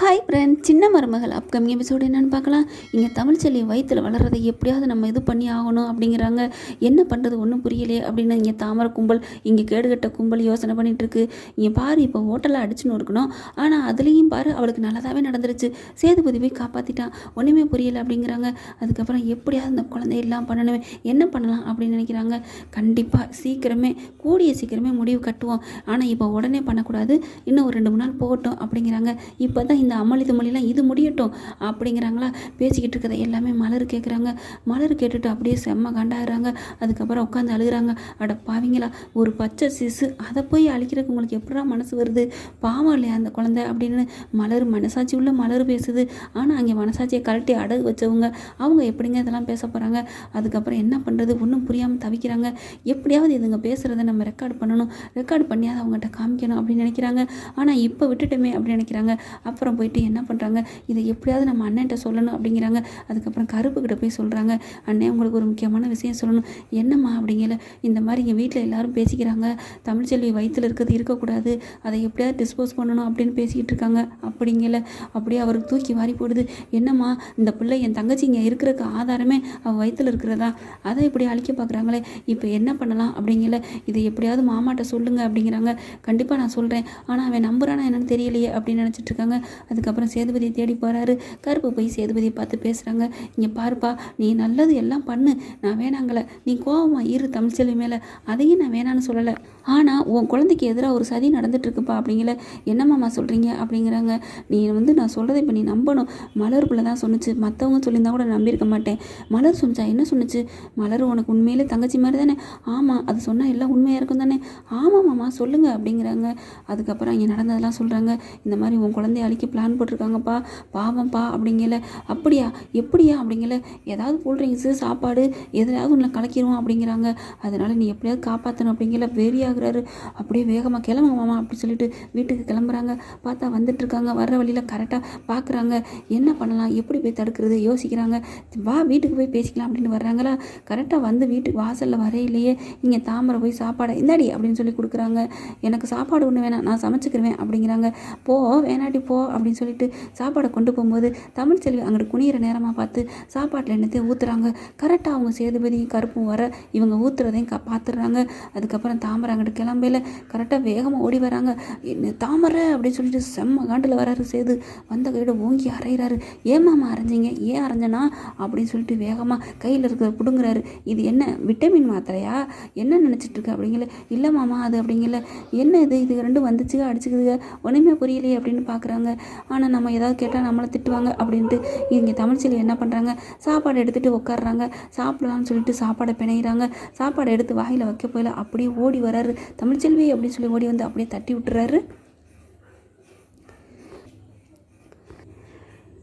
Hi friend சின்ன மருமகள் upcoming episode என்னென்னு பார்க்கலாம். இங்கே தமிழ் செல்வி வயிற்றில் வளர்றதை எப்படியாவது நம்ம இது பண்ணி ஆகணும் அப்படிங்கிறாங்க. என்ன பண்ணுறது ஒன்றும் புரியலையே அப்படின்னு இங்கே தாமரை கும்பல் இங்கே கேடுகட்ட கும்பல் யோசனை பண்ணிகிட்ருக்கு இங்கே பாரு இப்போ ஹோட்டலில் அடிச்சுன்னு இருக்கணும். ஆனால் அதுலேயும் பாரு அவளுக்கு நல்லதாகவே நடந்துருச்சு. சேதுபதி போய் காப்பாற்றிட்டான் ஒன்றுமே புரியலை அப்படிங்கிறாங்க. அதுக்கப்புறம் எப்படியாவது அந்த குழந்தையெல்லாம் பண்ணணுமே என்ன பண்ணலாம் அப்படின்னு நினைக்கிறாங்க. கண்டிப்பாக சீக்கிரமே கூடிய சீக்கிரமே முடிவு கட்டுவோம். ஆனால் இப்போ உடனே பண்ணக்கூடாது. இன்னும் ஒரு ரெண்டு மூணு நாள் போகட்டும் அப்படிங்கிறாங்க. இப்போ தான் இந்த அமளி துமளிலாம் இது முடியட்டும் அப்படிங்கிறாங்களா? பேசிக்கிட்டு இருக்கிறத எல்லாமே மலர் கேட்குறாங்க மலர் கேட்டுட்டு அப்படியே செம்ம கண்டாடுறாங்க அதுக்கப்புறம் உட்காந்து அழுகுறாங்க. அட பாவிங்களா ஒரு பச்சை சிசு அதை போய் அழிக்கிறதுக்கு உங்களுக்கு எப்படா மனசு வருது? பாவம் இல்லையா அந்த குழந்தை அப்படின்னு மலர் மனசாட்சி உள்ள மலர் பேசுது. ஆனால் அங்கே மனசாட்சியை கழட்டி அடகு வச்சவங்க அவங்க எப்படிங்க இதெல்லாம் பேச போகிறாங்க அதுக்கப்புறம் என்ன பண்ணுறது ஒன்றும் புரியாமல் தவிக்கிறாங்க. எப்படியாவது இதுங்க பேசுகிறத நம்ம ரெக்கார்ட் பண்ணணும். ரெக்கார்ட் பண்ணியாவது அவங்ககிட்ட காமிக்கணும் அப்படின்னு நினைக்கிறாங்க. ஆனால் இப்போ விட்டுட்டோமே அப்படின்னு நினைக்கிறாங்க. அப்புறம் போயிட்டு என்ன பண்ணுறாங்க இதை எப்படியாவது நம்ம அண்ணன்ட்ட சொல்லணும் அப்படிங்கிறாங்க. அதுக்கப்புறம் கருப்புக்கிட்ட போய் சொல்கிறாங்க அண்ணே உங்களுக்கு ஒரு முக்கியமான விஷயம் சொல்லணும். என்னம்மா அப்படிங்கல இந்த மாதிரி எங்கள் வீட்டில் எல்லாரும் பேசிக்கிறாங்க. தமிழ்ச்செல்வி வயிற்றில் இருக்கிறது இருக்கக்கூடாது. அதை எப்படியாவது டிஸ்போஸ் பண்ணணும் அப்படின்னு பேசிக்கிட்டு இருக்காங்க. அப்படிங்கல அப்படியே அவருக்கு தூக்கி வாரி போடுது. என்னம்மா இந்த பிள்ளை என் தங்கச்சி இங்கே இருக்கிறதுக்கு ஆதாரமே அவள் வயிற்றில் இருக்கிறதா? அதை இப்படி அழிக்க பார்க்குறாங்களே இப்போ என்ன பண்ணலாம்? அப்படிங்கல இதை எப்படியாவது மாமாட்ட சொல்லுங்க அப்படிங்கிறாங்க. கண்டிப்பாக நான் சொல்கிறேன் ஆனால் அவன் நம்புறானா என்னன்னு தெரியலையே அப்படின்னு நினச்சிட்டு இருக்காங்க. அதுக்கப்புறம் சேதுபதியை தேடி போகிறாரு கருப்பு போய் சேதுபதியை பார்த்து பேசுகிறாங்க இங்கே பாருப்பா நீ நல்லது எல்லாம் பண்ணு. நான் வேணாங்களே நீ கோவமா இரு தமிழ்ச்செல்வி மேலே. அதையும் நான் வேணான்னு சொல்லலை. ஆனால் உன் குழந்தைக்கு எதிராக ஒரு சதி நடந்துட்டுருக்குப்பா அப்படிங்கல. என்னம்மாம்மா சொல்கிறீங்க அப்படிங்கிறாங்க. நீ வந்து நான் சொல்கிறத இப்போ நீ நம்பணும். மலர் பிள்ளை தான் சொன்னுச்சு. மற்றவங்க சொல்லியிருந்தா கூட நம்பியிருக்க மாட்டேன். மலர் சொன்னிச்சா? என்ன சொன்னுச்சு? மலர் உனக்கு உண்மையிலே தங்கச்சி மாதிரி தானே. ஆமாம் அது சொன்னால் எல்லாம் உண்மையாக இருக்கும் தானே. ஆமாம்மாம்மா சொல்லுங்கள் அப்படிங்கிறாங்க. அதுக்கப்புறம் இங்கே நடந்ததெல்லாம் சொல்கிறாங்க இந்த மாதிரி உன் குழந்தைய அழிக்க பிளான் போட்டிருக்காங்கப்பா. பாவம்ப்பா அப்படிங்கல. அப்படியா? எப்படியா? அப்படிங்கல. ஏதாவது கூல்ட்ரிங்க்ஸு சாப்பாடு எதுலையாவது உன்ன கலக்கிடுவோம் அப்படிங்கிறாங்க. அதனால் நீ எப்படியாவது காப்பாற்றணும் அப்படிங்கல. வெறியாகிறாரு. அப்படியே வேகமாக கிளம்புங்க மாமா அப்படின்னு சொல்லிட்டு வீட்டுக்கு கிளம்புறாங்க. பார்த்தா வந்துட்டுருக்காங்க. வர்ற வழியில் கரெக்டாக பார்க்குறாங்க என்ன பண்ணலாம்? எப்படி போய் தடுக்கிறது? யோசிக்கிறாங்க. வா வீட்டுக்கு போய் பேசிக்கலாம் அப்படின்னு வர்றாங்களா? கரெக்டாக வந்து வீட்டுக்கு வாசலில் வரையிலேயே இங்கே தாமரை போய் சாப்பாடை இந்தாடி அப்படின்னு சொல்லி கொடுக்குறாங்க. எனக்கு சாப்பாடு ஒன்று வேணாம். நான் சமைச்சிக்கிருவேன் அப்படிங்கிறாங்க. போ வேணாட்டி போ அப்படின்னு சொல்லிட்டு சாப்பாடை கொண்டு போகும்போது தமிழ் செல்வி அங்கிட்டு குனியிற நேரமாக பார்த்து சாப்பாட்டில் என்னத்தையும் ஊற்றுறாங்க கரெக்டாக அவங்க சேதுபதியும் கருப்பும் வர இவங்க ஊற்றுறதையும் க பார்த்துடுறாங்க அதுக்கப்புறம் தாமரை அங்கிட்டு கிளம்பையில் கரெக்டாக வேகமாக ஓடி வராங்க. என்ன தாமரை? அப்படின்னு சொல்லிட்டு செம்ம காண்டில் வராரு சேது. வந்த கையோட ஓங்கி அரைகிறாரு ஏமாமா அரைஞ்சிங்க? ஏன் அரைஞ்சனா? அப்படின்னு சொல்லிட்டு வேகமாக கையில் இருக்கிற பிடுங்குறாரு. இது என்ன விட்டமின் மாத்திரையா? என்ன நினச்சிட்ருக்கு அப்படிங்கல. இல்லை மாமா அது அப்படிங்கல. என்ன இது? இது ரெண்டும் வந்துச்சுங்க அடிச்சுக்குதுங்க ஒன்றுமே புரியலையே அப்படின்னு பார்க்குறாங்க ஆனால் நம்ம ஏதாவது கேட்டால் நம்மளை திட்டுவாங்க அப்படின்ட்டு இங்கே தமிழ்ச்செல்வி என்ன பண்ணுறாங்க சாப்பாடு எடுத்துகிட்டு உட்காடுறாங்க சாப்பிடலாம்னு சொல்லிட்டு சாப்பாடை பிணையிறாங்க. சாப்பாடை எடுத்து வாயில் வைக்க போயில அப்படியே ஓடி வராரு தமிழ்ச்செல்வி அப்படின்னு சொல்லி ஓடி வந்து அப்படியே தட்டி விட்டுறாரு.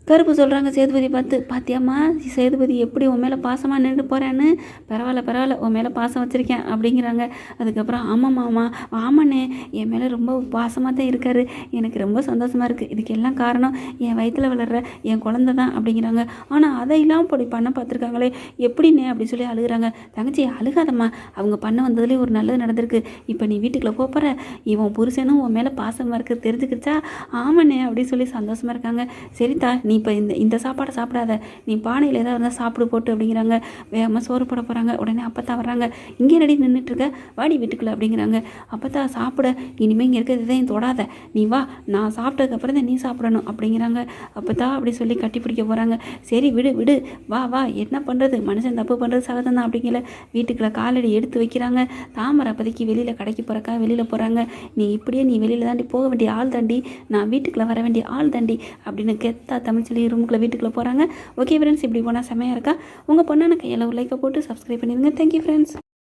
கருப்பு சொல்கிறாங்க சேதுபதி பார்த்து பாத்தியாம்மா சேதுபதி எப்படி உன் மேலே பாசமாக நின்று போகிறேன்னு பரவாயில்ல பரவாயில்ல உன் மேலே பாசம் வச்சுருக்கேன் அப்படிங்கிறாங்க. அதுக்கப்புறம் ஆமாம் மாமா ஆமாண்ணே என் மேலே ரொம்ப பாசமாக தான் இருக்கார். எனக்கு ரொம்ப சந்தோஷமாக இருக்குது இதுக்கு எல்லாம் காரணம் என் வயிற்றில் வளர்கிற என் குழந்த தான் அப்படிங்கிறாங்க. ஆனால் அதையெல்லாம் இப்படி பண்ண பார்த்துருக்காங்களே எப்படிண்ணே அப்படி சொல்லி அழுகுறாங்க. தங்கச்சி அழுகாதம்மா. அவங்க பண்ண வந்ததுலேயே ஒரு நல்லது நடந்திருக்கு. இப்போ நீ வீட்டுக்குள்ளே போகிற இவன் புருஷனும் உன் மேலே பாசமாக இருக்குது தெரிஞ்சுக்கிச்சா? ஆமாண்ணே அப்படின்னு சொல்லி சந்தோஷமாக இருக்காங்க. சரிதா நீ இப்போ இந்த இந்த சாப்பாடை சாப்பிடாத. நீ பானையில் ஏதாவது இருந்தால் சாப்பிடு போட்டு அப்படிங்கிறாங்க. வேகமாக சோறு போட போகிறாங்க உடனே அப்பத்தா வர்றாங்க. இங்கே ரெடி நின்றுட்டுருக்க வாடி வீட்டுக்குள்ளே அப்படிங்கிறாங்க. அப்பத்தா சாப்பிட. இனிமேல் இங்கே இருக்கிறது இதையும் தொடாத. நீ வா. நான் சாப்பிட்டதுக்கப்புறம் தான் நீ சாப்பிடணும் அப்படிங்கிறாங்க. அப்பத்தா அப்படி சொல்லி கட்டி பிடிக்க போகிறாங்க சரி விடு விடு. வா வா. என்ன பண்ணுறது மனுஷன் தப்பு பண்ணுறது சகஜம் தான் அப்படிங்கல. வீட்டுக்குள்ளே காலடி எடுத்து வைக்கிறாங்க. தாமரை அப்போதைக்கு வெளியில் கடைக்கு போகிறக்கா வெளியில் போகிறாங்க நீ இப்படியே நீ வெளியில் தாண்டி போக வேண்டிய ஆள் தாண்டி நான் வீட்டுக்குள்ளே வர வேண்டிய ஆள் தாண்டி அப்படின்னு கெத்தா தமிழ் சொல்லி ரூமுக்குள்ளே வீட்டுக்குள்ளே போகிறாங்க ஓகே ஃப்ரெண்ட்ஸ் இப்படி போனால் செமையாக இருக்கா? உங்கள் பொண்ணான கையில் ஒரு லைக்கை போட்டு சப்ஸ்கிரைப் பண்ணிடுங்க. Thank you friends